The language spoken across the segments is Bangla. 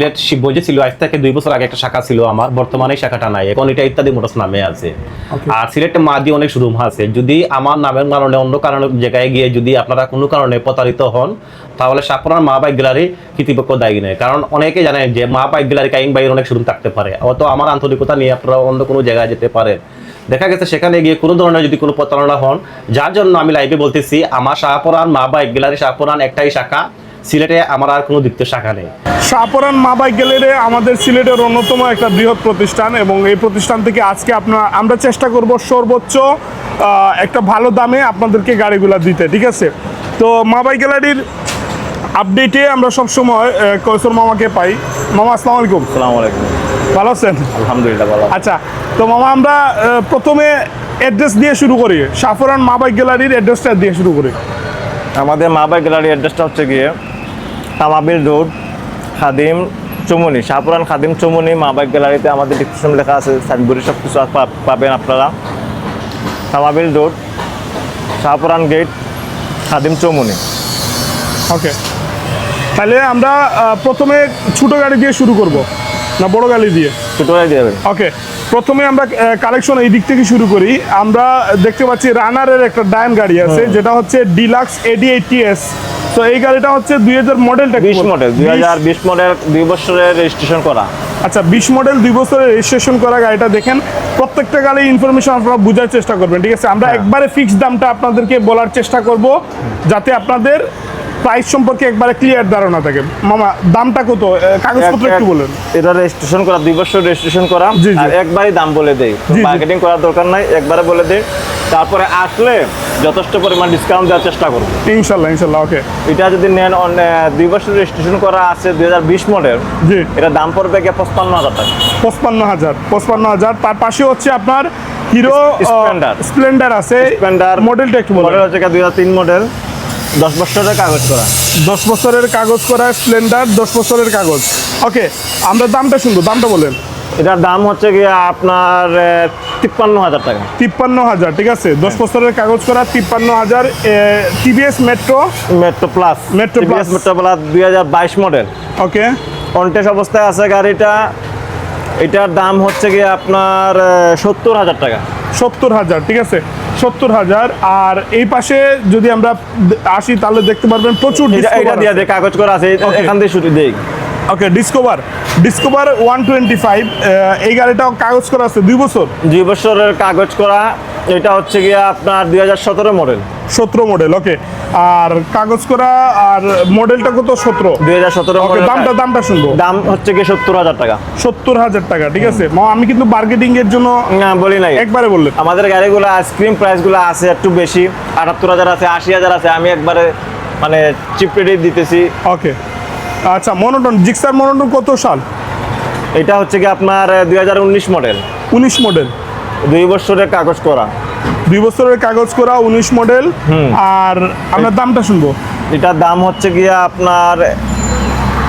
সিলেট ছিল আজ থেকে দুই বছর আগে একটা শাখা ছিল আমার বর্তমানে শাখাটা নাই। এখন এটা ইত্যাদি মোটরস নামে আছে. আর সিলেটে মাদি অনেক শোরুম আছে। যদি আমার নামের কারণে অন্য কারণে জায়গায় গিয়ে যদি আপনারা কোনো কারণে প্রতারিত হন তাহলে সাপনার মা বাইক গ্যালারি কৃতিপক্ষ দায়ী কারণ অনেকে জানেন যে মা বাইক গ্যালারি কাইং অনেক শোরুম থাকতে পারে। অত আমার আন্তরিকতা নিয়ে আপনারা অন্য কোনো জায়গায় যেতে পারেন। দেখা গেছে সেখানে গিয়ে কোনো ধরনের যদি কোনো প্রতারণা হন যার জন্য আমি লাইভে বলতেছি আমার শাহপুরান মা বাইক গ্যালারি শাহপুরান একটাই শাখা সিলেটে আমার আর কোনো দ্বিতীয় শাখা নেই। শাহপরান মা বাইক গ্যালারি আমাদের সিলেটের অন্যতম একটা বৃহৎ প্রতিষ্ঠান এবং এই প্রতিষ্ঠান থেকে আজকে আপনার আমরা চেষ্টা করব সর্বোচ্চ একটা ভালো দামে আপনাদেরকে গাড়িগুলো দিতে ঠিক আছে? তো মা বাইক গ্যালারির আপডেটে আমরা সবসময় আহ, কৈশোর মামাকে পাই। মামা আসসালামু আলাইকুম। আসসালামু আলাইকুম। ভালো আছেন? আলহামদুলিল্লাহ ভালো আচ্ছা তো মামা আমরা প্রথমে অ্যাড্রেস দিয়ে শুরু করি। সাফরান মা বাইক গ্যালারির অ্যাড্রেসটা দিয়ে শুরু করি। আমাদের মা বাই গ্যালারি অ্যাড্রেসটা হচ্ছে গিয়ে তামাবিল রোড খাদিম চমুনি শাহপুরান খাদিম চমুনি মা বাই গ্যালারিতে আমাদের ডিসক্রিপশন লেখা আছে সাইনবোর্ডে সব কিছু পাবেন আপনারা। Tamabil road Shahporan gate Khadim Chowmuhani. Okay তাহলে আমরা প্রথমে ছোটো গাড়ি দিয়ে শুরু করব না বড় গাড়ি দিয়ে? ছোটোরাই দেবেন ওকে প্রথমে আমরা কালেকশন এই দিক থেকে শুরু করি। আমরা দেখতে পাচ্ছি রানারের একটা ডায়ন গাড়ি আছে যেটা হচ্ছে ডিলাক্স এডি এইটিএস তো এই গাড়িটা হচ্ছে দুই হাজার মডেলটা বিশ? মডেল দুই হাজার বিশ মডেল দুই বছরের রেজিস্ট্রেশন করা। আচ্ছা বিশ মডেল দুই বছরের রেজিস্ট্রেশন করা গাড়িটা দেখেন। প্রত্যেকটা গাড়ি ইনফরমেশন আপনারা বোঝার চেষ্টা করবেন ঠিক আছে? আমরা একবারে ফিক্স দামটা আপনাদেরকে বলার চেষ্টা করব যাতে আপনাদের প্রাইস সম্পর্কে একবারে ক্লিয়ার ধারণা থাকে। মামা দামটা কত? কাগজপত্র এক- একটু বলেন। এটা রেজিস্ট্রেশন করা দুই বছর রেজিস্ট্রেশন করা। আর একবারই দাম বলে দেই। মার্কেটিং করার দরকার নাই একবারে বলে দেই। তারপরে আসলে যথেষ্ট পরিমাণ ডিসকাউন্ট দেওয়ার চেষ্টা করব। ইনশাল্লাহ ইনশাল্লাহ ওকে এটা যদি নেন দুই বছর রেজিস্ট্রেশন করা আছে দুই হাজার বিশ মডেল জি। এটা দাম পড়বে গিয়ে পঁচপান্ন হাজার টাকা। পঁচপান্ন হাজার পঁচপান্ন হাজার। তার পাশে হচ্ছে আপনার হিরো Splendor। স্প্লেন্ডার আছে। স্প্লেন্ডার মডেলটা একটু মডেল হচ্ছে দুই হাজার তিন মডেল দশ বছরের কাগজ করা। দশ বছরের কাগজ করা স্প্লেন্ডার দশ বছরের কাগজ। ওকে আমরা দামটা শুনব দামটা বলেন। এটার দাম হচ্ছে গিয়ে আপনার তিপ্পান্ন হাজার টাকা। তিপ্পান্ন হাজার ঠিক আছে? দশ বছরের কাগজ করা তিপ্পান্ন হাজার TVS metro metro plus Metro Plus। Metro plus দুই হাজার বাইশ মডেল ওকে কন্টেস্ট অবস্থায় আছে গাড়িটা। এটার দাম হচ্ছে গিয়ে আপনার সত্তর হাজার টাকা। সত্তর হাজার ঠিক আছে? সত্তর হাজার আর এই পাশে যদি আমরা আসি তাহলে দেখতে পারবেন প্রচুর এটা দিয়ে কাগজ করা আছে। এখান থেকে শুরু দেই। Okay discover discover one twenty five এই গাড়িটাও কাগজ করা আছে দুই বছর? দুই বছরের কাগজ করা এটা হচ্ছে গিয়ে আপনার দুই হাজার সতেরো মডেল সতেরো মডেল ওকে আর কাগজ করা আর মডেলটা কত? সতেরো। দুই হাজার সতেরো ওকে দামটা দামটা শুনব। দাম হচ্ছে গিয়ে সত্তর হাজার টাকা। সত্তর হাজার টাকা ঠিক আছে। মা আমি কিন্তু বার্গেটিং এর জন্য না বলি নাই। একবারে বললেন। আমাদের গাড়িগুলো আইসক্রিম প্রাইসগুলো আছে একটু বেশি। আটাত্তর হাজার আছে আশি হাজার আছে আমি একবারে মানে চিপ রেটে দিতেছি। ওকে আচ্ছা মনোটন জিক্সার মনোটন কত সাল? এটা হচ্ছে কি আপনার দুই হাজার উনিশ মডেল। উনিশ মডেল। দুই বছরের কাগজ করা। দুই বছরের কাগজ করা উনিশ মডেল। আর আমরা দামটা শুনব। এটার দাম হচ্ছে গিয়ে আপনার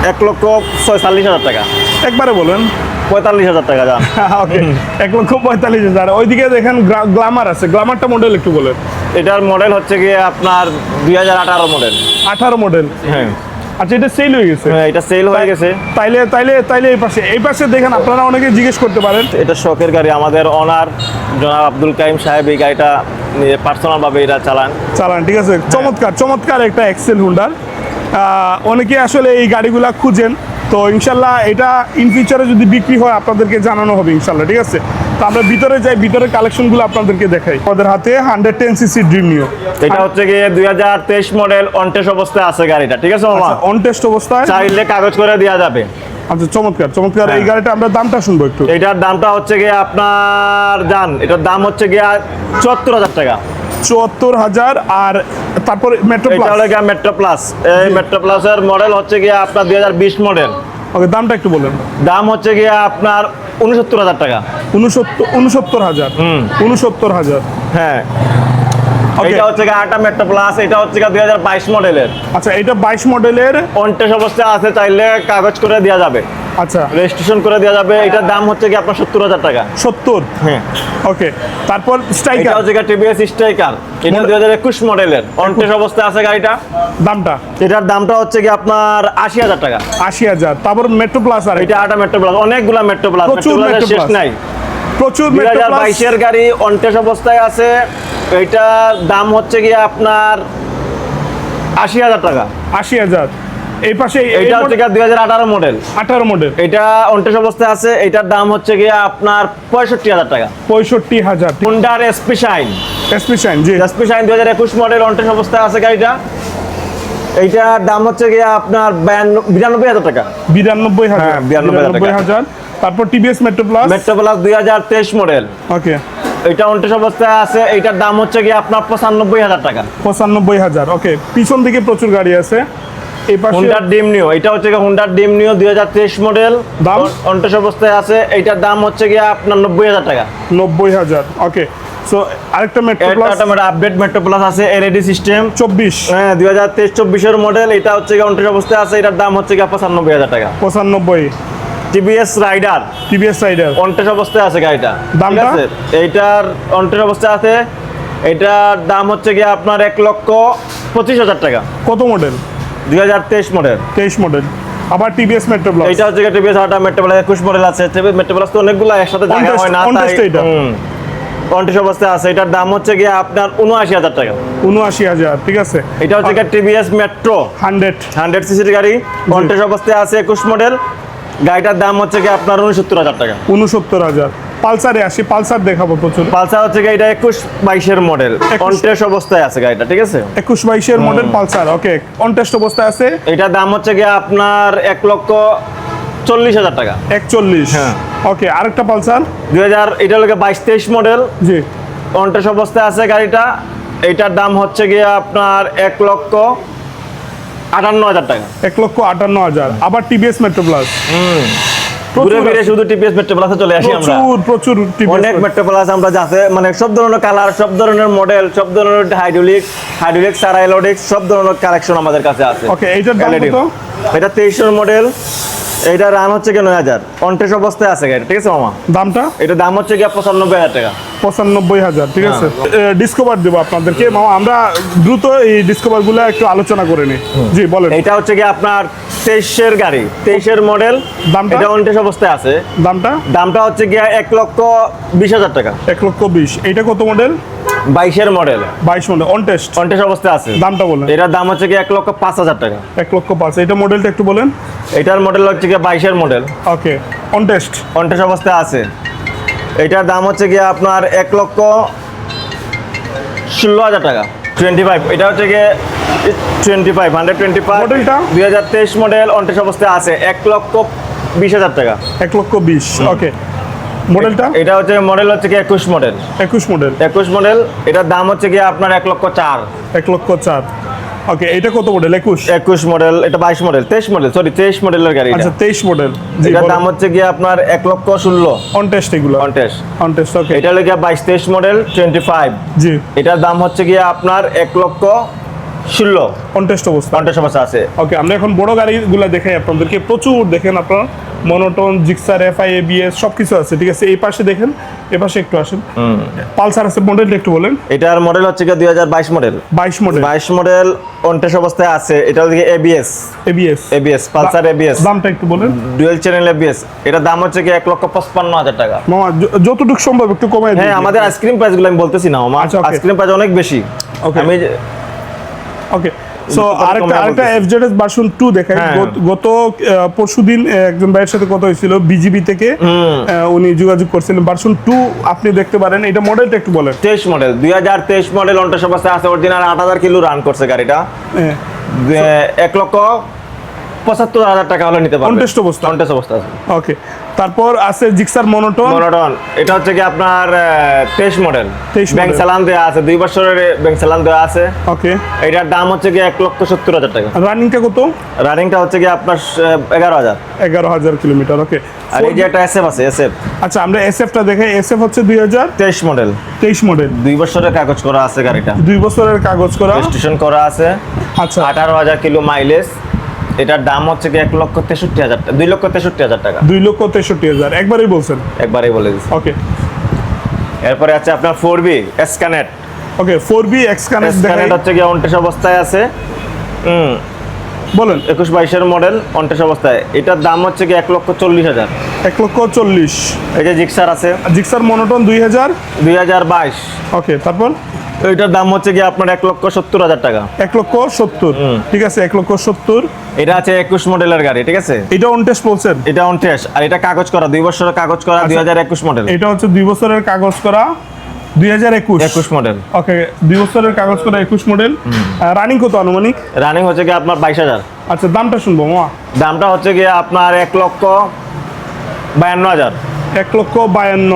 এক লক্ষ ছয়চল্লিশ হাজার টাকা। একবারে বলেন। পঁয়তাল্লিশ হাজার টাকা দাম। ওকে এক লক্ষ পঁয়তাল্লিশ হাজার। ওইদিকে দেখেন গ্লামার আছে। গ্লামারটা মডেল একটু বলেন। এটার মডেল হচ্ছে গিয়ে আপনার দুই হাজার আঠারো মডেল আঠারো মডেল হ্যাঁ। আচ্ছা এটা সেল হয়ে গেছে। হ্যাঁ, এটা সেল হয়ে গেছে। তাইলে তাইলে তাইলে এই পাশে এই পাশে দেখেন আপনারা অনেকে জিজ্ঞেস করতে পারেন। এটা শখের গাড়ি আমাদের অনার জনাব আব্দুল কাইম সাহেব এই গাড়িটা পার্সোনাল ভাবে এটা চালান। চালান ঠিক আছে? চমৎকার চমৎকার একটা এক্সেল হুন্ডার অনেকে আসলে এই গাড়িগুলা খুঁজেন। তো ইনশাল্লাহ এটা ইন ফিউচারে যদি বিক্রি হয় আপনাদেরকে জানানো হবে ইনশাল্লাহ ঠিক আছে? তো আমরা ভিতরে যাই ভিতরে কালেকশনগুলো আপনাদেরকে দেখাই। আমাদের হাতে হান্ড্রেড টেন সিসি ড্রিম নিও এটা হচ্ছে গিয়ে দুই হাজার তেইশ মডেল অনটেস অবস্থায় আছে গাড়িটা ঠিক আছে মামা? অন অবস্থায়? চাইলে কাগজ করে দেওয়া যাবে। আচ্ছা চমৎকার চমৎকার। এই হ্যাঁ। গাড়িটা আমরা দামটা শুনব একটু। এটার দামটা হচ্ছে গিয়ে আপনার এটার দাম হচ্ছে গিয়ে চুয়াত্তর হাজার টাকা। চুয়াত্তর হাজার আর তারপর মেট্রো এটা হলো গিয়ে মেট্রো প্লাস এই মেট্রো প্লাসের মডেল হচ্ছে গিয়ে আপনার দুই হাজার বিশ মডেল ওকে দামটা একটু বলেন। দাম হচ্ছে গিয়ে আপনার উনসত্তর হাজার টাকা। উনসত্তর উনসত্তর হাজার। উনসত্তর হাজার। হ্যাঁ। এটা হচ্ছে আটা মেট্রো প্লাস এটা হচ্ছে দুই হাজার বাইশ মডেলের আচ্ছা এটা বাইশ মডেলের অন্টেস অবস্থায় আছে চাইলে কাগজ করে দেওয়া যাবে। আচ্ছা। রেজিস্ট্রেশন করে দেওয়া যাবে। এটার দাম হচ্ছে কি আপনার সত্তর হাজার টাকা। সত্তর? হ্যাঁ। ওকে তারপর এটা স্ট্রাইকার হচ্ছে টিভিএস স্ট্রাইকার এটা দুই হাজার একুশ মডেলের অন্টেস অবস্থায় আছে গাড়িটা। দামটা? এটার দামটা হচ্ছে কি আপনার আশি হাজার টাকা। আশি হাজার। তারপর মেট্রো প্লাস আর এটা আটা মেট্রো প্লাস অনেকগুলা মেট্রো প্লাস মেট্রো Metro শেষ নাই। প্রচুর দুই মেট্রো হাজার বাইশের গাড়ি অন্টেস অবস্থায় আছে। এটা দাম হচ্ছে গিয়ে আপনার আশি হাজার টাকা। আশি হাজার। এই পাশে এটা হচ্ছে দুই হাজার আঠারো মডেল আঠারো মডেল এটা অন্টেস অবস্থায় আছে এটার দাম হচ্ছে গিয়ে আপনার পঁয়ষট্টি হাজার টাকা। পঁয়ষট্টি হাজার। হুন্ডার এসপি শাইন এসপি শাইন জি। এসপি শাইন দুই হাজার একুশ মডেল অন্টেস অবস্থায় আছে গাড়িটা। এইটার দাম হচ্ছে গিয়ে আপনার বিরানব্বই হাজার টাকা। বিরানব্বই হাজার। হ্যাঁ, বিরানব্বই হাজার তারপর TVS metro plus metro plus দুই হাজার তেইশ মডেল ওকে। এটা অন্টেস অবস্থায় আছে এইটার দাম হচ্ছে গিয়ে আপনার পঁচানব্বই হাজার টাকা। পঁচানব্বই হাজার ওকে। পিছন দিকে প্রচুর গাড়ি আছে। হুন্ডার ডিম নিও এটা হচ্ছে গিয়ে হুন্ডার ডিম নিও দুই হাজার তেইশ মডেল দাম? অন্টেস অবস্থায় আছে এইটার দাম হচ্ছে গিয়ে আপনার নব্বই হাজার টাকা। নব্বই হাজার ওকে। সো আরেকটা মেট্রো প্লাস এটা আপডেট মেট্রো প্লাস আছে এলইডি সিস্টেম চব্বিশ। হ্যাঁ দুই হাজার তেইশ চব্বিশের মডেল এটা হচ্ছে অন্টেস অবস্থায় আছে এটার দাম হচ্ছে গিয়ে পঁচানব্বই হাজার টাকা। পঁচানব্বই। টিভিএস রাইডার টিভিএস রাইডার অন্টেস অবস্থায় আছে গাড়িটা? ঠিক আছে? এইটার অন্টেস অবস্থায় আছে এটার দাম হচ্ছে গিয়ে আপনার এক লক্ষ পঁচিশ হাজার টাকা। কত মডেল দুই হাজার তেইশ মডেল তেইশ মডেল আবার টিভিএস মেট্রো প্লাস এইটা হচ্ছে টিভিএস আটা মেট্রো প্লাস একুশ মডেল আছে মেট্রো প্লাস তো অনেকগুলো একসাথে Contest- হয় না অন্টেস অবস্থায় আছে এটার দাম হচ্ছে গিয়ে আপনার উনআশি হাজার টাকা। উনআশি হাজার ঠিক আছে? এটা হচ্ছে গিয়ে টিভিএস মেট্রো হান্ড্রেড। হান্ড্রেড সিসির গাড়ি কন্টেস অবস্থায় আছে একুশ মডেল। গাড়িটার দাম হচ্ছে কি আপনার উনসত্তর হাজার টাকা। উনসত্তর হাজার। পালসারে আসি পালসার দেখাবো প্রচুর। পালসার হচ্ছে গাড়িটা একুশ বাইশের মডেল। 21 কন্টেস অবস্থায় আছে গাড়িটা ঠিক আছে? একুশ বাইশের মডেল পালসার ওকে। কন্টেস্ট অবস্থায় আছে? এটার দাম হচ্ছে গিয়ে আপনার এক লক্ষ চল্লিশ হাজার টাকা। একচল্লিশ হ্যাঁ। ওকে আরেকটা পালসার? দুই হাজার এটা হলো বাইশ তেইশ মডেল। জি। কন্টেস অবস্থায় আছে গাড়িটা। এইটার দাম হচ্ছে গিয়ে আপনার এক লক্ষ আটান্ন হাজার টাকা। এক লক্ষ আটান্ন হাজার। আবার টিভিএস মেট্রো প্লাস ঘুরে ফিরে শুধু টিপিএস মেট্রো প্লাসে চলে আসি আমরা। প্রচুর প্রচুর অনেক মেট্রো প্লাস আমরা যাতে মানে সব ধরনের কালার সব ধরনের মডেল সব ধরনের হাইড্রোলিক হাইড্রোলিক সারাইলোডিক সব ধরনের কালেকশন আমাদের কাছে আছে। ওকে এইটার দাম কত? এটা তেইশের মডেল এটা রান হচ্ছে কি নয় হাজার। কন্টেস অবস্থায় আছে গাড়ি ঠিক আছে মামা? দামটা? এটা দাম হচ্ছে গিয়ে পঁচানব্বই হাজার টাকা। পঁচানব্বই হাজার ঠিক আছে? হ্যাঁ। ডিসকভার দেবো আপনাদেরকে। মামা আমরা দ্রুত এই ডিসকভারগুলো একটু আলোচনা করে নিই। জি বলেন। এটা হচ্ছে গিয়ে আপনার তেইশের গাড়ি তেইশের মডেল দামটা? এটা কন্টেস অবস্থায় আছে। দামটা? দামটা হচ্ছে গিয়ে এক লক্ষ বিশ হাজার টাকা। এক লক্ষ বিশ। এইটা কত মডেল বাইশের মডেল। বাইশ মডেল অন টেস্ট অবস্থায় আছে। দামটা বলেন। এটার দাম হচ্ছে গিয়ে এক লক্ষ পাঁচ হাজার টাকা। এক লক্ষ পাঁচ। এটা মডেলটা একটু বলেন। এটার মডেল হচ্ছে গিয়ে বাইশের মডেল ওকে অন টেস্ট কন্টেস অবস্থায় আছে। এটার দাম হচ্ছে গিয়ে আপনার এক লক্ষ ষোলো হাজার টাকা। টোয়েন্টি ফাইভ এটা হচ্ছে গিয়ে twenty five hundred twenty five মডেলটা? দুই হাজার তেইশ মডেল অন্টেস অবস্থায় আছে। এক লক্ষ বিশ হাজার টাকা। এক লক্ষ বিশ ওকে মডেলটা এটা হচ্ছে মডেল হচ্ছে গিয়ে একুশ মডেল একুশ মডেল একুশ মডেল এটার দাম হচ্ছে গিয়ে আপনার এক লক্ষ চার। এক লক্ষ চার। ওকে এটা কত মডেল একুশ? একুশ মডেল এটা বাইশ মডেল তেইশ মডেল সরি তেইশ মডেলের গাড়ি। আচ্ছা তেইশ মডেল এটার দাম হচ্ছে গিয়ে আপনার এক লক্ষ ষোলো। অন টেস্ট এগুলো। অন টেস্ট ওকে এটা হলো গিয়ে বাইশ তেইশ মডেল টোয়েন্টি ফাইভ জি। এটার দাম হচ্ছে গিয়ে আপনার এক লক্ষ ষোলো। অন অবস্থা। কন্টেস্ট অবস্থা আছে। ওকে আমরা এখন বড় গাড়িগুলো দেখাই আপনাদেরকে। প্রচুর দেখেন আপনারা। মনোটন জিক্সার এফআই এবিএস সব কিছু আছে ঠিক আছে? এই পাশে দেখেন এ পাশে একটু আসেন। পালসার আছে মডেলটা একটু বলেন। এটার মডেল হচ্ছে হাজার বাইশ মডেল বাইশ মডেল বাইশ মডেল কন্টেস্ট অবস্থায় আছে। এটা হচ্ছে ABS ABS ABS Pulsar ABS দামটা একটু বলেন। ডুয়েল চ্যানেল এবিএস এটার দাম হচ্ছে গিয়ে এক লক্ষ পঁচপান্ন হাজার টাকা। মামা যতটুকু সম্ভব একটু কমাই হ্যাঁ আমাদের আইসক্রিম প্রাইসগুলো আমি বলতেছি না আমার আচ্ছা, আইসক্রিম প্রাইস অনেক বেশি. আমি ওকে সো আরেকটা আরেকটা এফজেডএস ভার্সন 2 দেখাই। হ্যাঁ। গত- গত পরশু দিন একজন ভাইয়ের সাথে কথা হয়েছিল বিজিবি থেকে। উনি যোগাযোগ করছিলেন। ভার্সন 2 আপনি দেখতে পারেন। এটা মডেলটা একটু বলেন। তেইশ মডেল দুই হাজার তেইশ মডেল অন্টেস অবস্থায় আছে অরিজিনাল আট হাজার কিলো রান করছে গাড়িটা। এক লক্ষ পঁচাত্তর হাজার টাকা হলে নিতে পারবেন Contest অবস্থা? কন্টেস্ট অবস্থা আছে। ওকে তারপর আছে জিক্সার মনোটন। মনোটন। এটা হচ্ছে কি আপনার তেইশ মডেল। 23 ব্যাংক। চালান দেওয়া আছে দুই বছরের ব্যাংক চালান দেওয়া আছে। ওকে। এটার দাম হচ্ছে কি এক লক্ষ সত্তর হাজার টাকা। রানিংটা কত? রানিংটা হচ্ছে কি আপনার এগারো হাজার। এগারো হাজার কিলোমিটার ওকে। আর এই যে একটা এসএফ আছে এসএফ আচ্ছা আমরা এসএফটা দেখে এসএফ হচ্ছে দুই হাজার তেইশ মডেল। তেইশ মডেল। দুই বছরের কাগজ করা আছে গাড়িটা। দুই বছরের কাগজ করা। রেজিস্ট্রেশন করা আছে। আচ্ছা। আঠারো হাজার কিলো মাইলেজ এটার দাম হচ্ছে কি এক লক্ষ তেষট্টি হাজার টাকা দুই লক্ষ তেষট্টি হাজার টাকা। দুই লক্ষ তেষট্টি হাজার। একবারই বলছেন? একবারেই বলে দিচ্ছি ওকে। এরপরে আছে আপনার four B এসকানেট। Okay four B X connect দেখাই। এসকানেট হচ্ছে কি অন্টেস অবস্থায় আছে। হুম। বলেন। একুশ বাইশের মডেল অন্টেস অবস্থায়। এটার দাম হচ্ছে কি এক লক্ষ চল্লিশ হাজার। এক লক্ষ চল্লিশ। এই যে জিক্সার আছে। জিক্সার মনোটন দুই হাজার। দুই হাজার বাইশ। ওকে তারপর? এটার দাম হচ্ছে কি আপনার এক লক্ষ সত্তর হাজার টাকা। এক লক্ষ সত্তর। ঠিক আছে এক লক্ষ সত্তর। এটা আছে একুশ মডেলের গাড়ি ঠিক আছে? এটা অন টেস্ট বলছেন? এটা অনটেস আর এটা কাগজ করা দুই বছরের কাগজ করা দুই হাজার একুশ মডেল। এটা হচ্ছে দুই বছরের কাগজ করা দুই হাজার একুশ। একুশ মডেল। ওকে দুই বছরের কাগজ করা একুশ মডেল। রানিং কত আনুমানিক? রানিং হচ্ছে কি আপনার বাইশ হাজার। আচ্ছা দামটা শুনব মা। দামটা হচ্ছে গিয়ে আপনার এক লক্ষ বায়ান্ন হাজার। এক লক্ষ বায়ান্ন।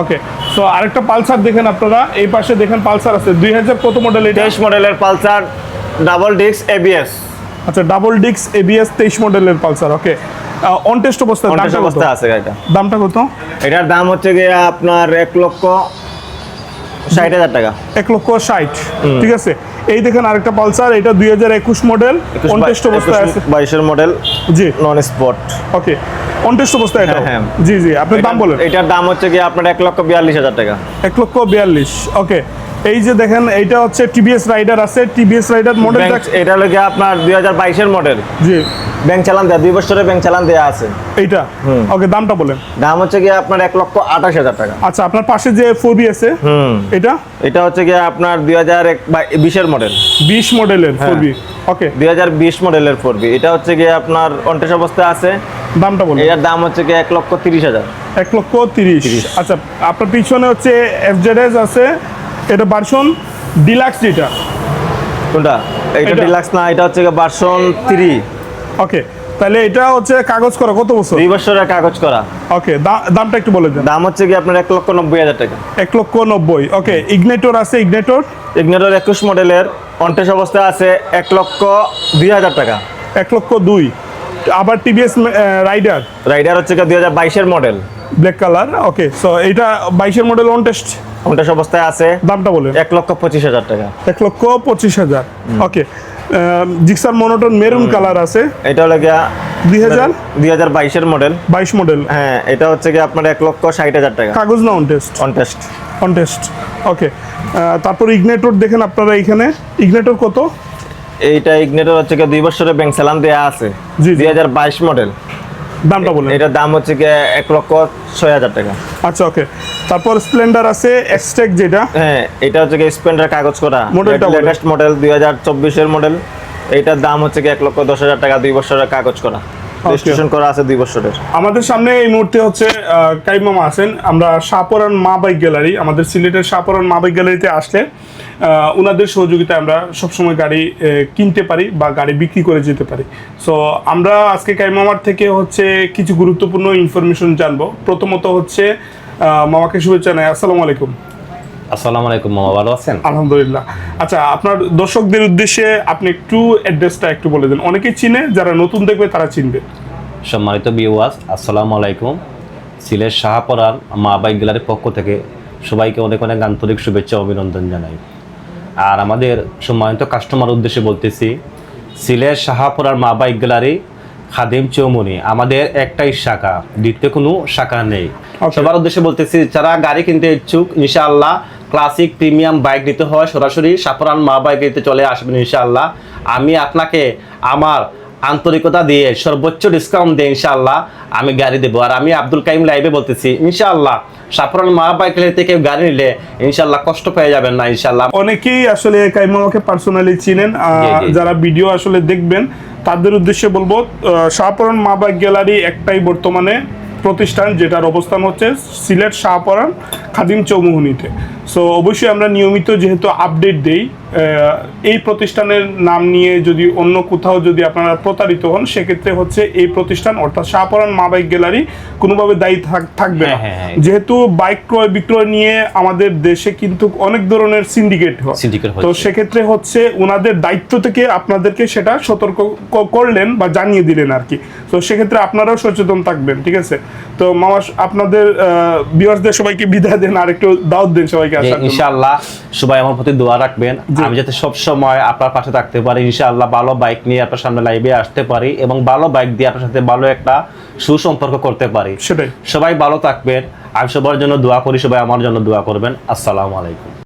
ওকে সো আরেকটা পালসার দেখেন আপনারা। এই পাশে দেখেন পালসার আছে। দুই হাজার কত মডেল এটা? তেইশ মডেলের পালসার ডাবল ডিস্ক এবিএস আচ্ছা ডাবল ডিক্স এবিএস তেইশ মডেলের পালসার ওকে অন টেস্ট অবস্থা কত? অবস্থা আছে গাড়িটা। দামটা কত? এটার দাম হচ্ছে গিয়ে আপনার এক লক্ষ ষাট হাজার টাকা। এক লক্ষ ষাট ঠিক আছে? এই দেখেন আরেকটা পালসার এটা দুই হাজার একুশ মডেল অনটেস্ট অবস্থায় আছে। বাইশের মডেল জি। নন স্পট ওকে অনটেস্ট অবস্থায় এটা। হ্যাঁ, হ্যাঁ। জি জি আপনি দাম বলেন। এটার দাম হচ্ছে গিয়ে আপনার এক লক্ষ বিয়াল্লিশ হাজার টাকা। এক লক্ষ বিয়াল্লিশ ওকে এই যে দেখেন এইটা হচ্ছে টিভিএস রাইডার আছে। টিভিএস রাইডার মডেল এটা হলো গিয়ে আপনার দুই হাজার বাইশের মডেল জি। ব্যাংক চালান দেওয়া দুই বছরের ব্যাংক চালান দেওয়া আছে। এইটা? ওকে দামটা বলেন। দাম হচ্ছে গিয়ে আপনার এক লক্ষ আঠাশ হাজার টাকা। আচ্ছা আপনার পাশে যে ফোর বি আছে এটা? এটা হচ্ছে গিয়ে আপনার দুই হাজার এক বিশের মডেল বিশ মডেলের ফোর বি ওকে। দুই হাজার বিশ মডেলের ফোর বি এটা হচ্ছে গিয়ে আপনার অন্টেস অবস্থায় আছে। দামটা বলুন। এটার দাম হচ্ছে গিয়ে এক লক্ষ তিরিশ হাজার। এক লক্ষ তিরিশ। আচ্ছা আপনার পিছনে হচ্ছে এফজেডএস আছে। এটা ভার্সন ডিলাক্স যেটা। কোনটা? এটা ডিলাক্স না এটা হচ্ছে ভার্সন থ্রি ওকে তাহলে এটা হচ্ছে কাগজ করা কত বছর? দুই বছরের কাগজ করা। ওকে দামটা একটু বলে দেন। দাম হচ্ছে কি আপনার এক লক্ষ নব্বই হাজার টাকা। এক লক্ষ নব্বই ওকে ইগনেটর আছে ইগনেটর ইগনেটর একুশ মডেলের অন্টেস অবস্থায় আছে এক লক্ষ দুই হাজার টাকা। এক লক্ষ দুই। আবার টিভিএস রাইডার রাইডার হচ্ছে দুই হাজার বাইশের model black colour okay so এটা বাইশের মডেল অন টেস্ট অন্টেস অবস্থায় আছে। দামটা বলেন। এক লক্ষ পঁচিশ হাজার টাকা। এক লক্ষ পঁচিশ হাজার। Okay. Gixxer monotone maroon colour আছে। এটা হলো গিয়া দুই হাজার? দুই হাজার বাইশের মডেল বাইশ মডেল হ্যাঁ এটা হচ্ছে গিয়ে আপনার এক লক্ষ ষাট হাজার টাকা। কাগজ না on test on test okay. তারপর ইগনেটর দেখেন আপনারা এখানে। ইগনেটর কত? এইটা ইগনেটর হচ্ছে গিয়ে দুই বছরের ব্যাংক চালান দেওয়া আছে। দুই হাজার বাইশ মডেল দামটা বলেন। এটার দাম হচ্ছে গিয়ে এক লক্ষ ছয় হাজার টাকা। আচ্ছা ওকে। তারপর স্প্লেন্ডার আছে এক্সটেক যেটা। হ্যাঁ এটা হচ্ছে গিয়ে স্পেন্ডার কাগজ করা। মডেলটা লেটেস্ট মডেল দুই হাজার চব্বিশের মডেল এইটার দাম হচ্ছে গিয়ে এক লক্ষ দশ হাজার টাকা দুই বছরের কাগজ করা। রেজিস্ট্রেশন করা আছে দুই বছরের। আমাদের সামনে এই মুহূর্তে হচ্ছে কাইম মামা আছেন। আমরা শাহপরান মা বাইক গ্যালারি আমাদের সিলেটের শাহপরান মা বাইক গ্যালারিতে আসলে ওনাদের সহযোগিতায় আমরা সবসময় গাড়ি কিনতে পারি বা গাড়ি বিক্রি করে যেতে পারি। সো আমরা আজকে কাইম মামার থেকে হচ্ছে কিছু গুরুত্বপূর্ণ ইনফরমেশন জানব। প্রথমত হচ্ছে মামাকে শুভেচ্ছা জানাই। আসসালামু আলাইকুম। আসসালামু আলাইকুম মামা ভালো আছেন? আলহামদুলিল্লাহ। আচ্ছা আপনার দর্শকদের উদ্দেশ্যে আপনি একটু অ্যাড্রেসটা একটু বলে দেন। অনেকেই চিনে যারা নতুন দেখবে তারা চিনবে। সম্মানিত বিওয়াস আসসালামু আলাইকুম। সিলেট শাহপরান মা বাইক গ্যালারির পক্ষ থেকে সবাইকে অনেক অনেক আন্তরিক শুভেচ্ছা অভিনন্দন জানাই। আর আমাদের সম্মানিত কাস্টমার উদ্দেশ্যে বলতেছি সিলেট শাহপুরার মা বাইক গ্যালারি খাদিম চৌমনি আমাদের একটাই শাখা দ্বিতীয় কোনো শাখা নেই। সবার উদ্দেশ্যে বলতেছি যারা গাড়ি কিনতে ইচ্ছুক ইনশাআল্লাহ ক্লাসিক প্রিমিয়াম বাইক নিতে হয় সরাসরি সাফরান মা বাইক নিতে চলে আসবেন ইনশাআল্লাহ। আমি আপনাকে আমার আন্তরিকতা দিয়ে সর্বোচ্চ ডিসকাউন্ট দিয়ে ইনশাআল্লাহ আমি গাড়ি দেবো। আর আমি আব্দুল কাইম লাইভে বলতেছি ইনশাআল্লাহ সাফরান মা বাইক থেকে গাড়ি নিলে ইনশাআল্লাহ কষ্ট পেয়ে যাবেন না ইনশাআল্লাহ। অনেকেই আসলে কাইম মামাকে পার্সোনালি চিনেন। যারা ভিডিও আসলে দেখবেন তাদের উদ্দেশ্যে বলব শাহপরান মা বাইক গ্যালারি একটাই বর্তমানে প্রতিষ্ঠান যেটার অবস্থান হচ্ছে সিলেট শাহপরান খাদিম চৌমুহনিতে। সো অবশ্যই আমরা নিয়মিত যেহেতু আপডেট দেই এই প্রতিষ্ঠানের নাম নিয়ে যদি অন্য কোথাও যদি আপনারা প্রতারিত হন সেক্ষেত্রে হচ্ছে এই প্রতিষ্ঠান অর্থাৎ শাহপরান মা বাইক গ্যালারি কোনোভাবে দায়ী থাকবে না। হ্যাঁ, হ্যাঁ, হ্যাঁ। যেহেতু বাইক ক্রয় বিক্রয় নিয়ে আমাদের দেশে কিন্তু অনেক ধরনের সিন্ডিকেট হয়। তো সেক্ষেত্রে হচ্ছে ওনাদের দায়িত্ব থেকে আপনাদেরকে সেটা সতর্ক করলেন বা জানিয়ে দিলেন আর কি। তো সেক্ষেত্রে আপনারাও সচেতন থাকবেন ঠিক আছে? তো মামা আপনাদের বিয়ার্সদের সবাইকে বিদায় দেন আর একটু দাওয়াত দেন সবাইকে। ইনশাআল্লাহ সবাই আমার প্রতি দোয়া রাখবেন। আমি যাতে সব সময় আপনার পাশে থাকতে পারি ইনশাআল্লাহ ভালো বাইক নিয়ে আপনার সামনে লাইভে আসতে পারি এবং ভালো বাইক দিয়ে আপনার সাথে ভালো একটা সুসম্পর্ক করতে পারি। সেটাই। সবাই ভালো থাকবেন। আমি সবার জন্য দোয়া করি সবাই আমার জন্য দোয়া করবেন। আসসালামু আলাইকুম।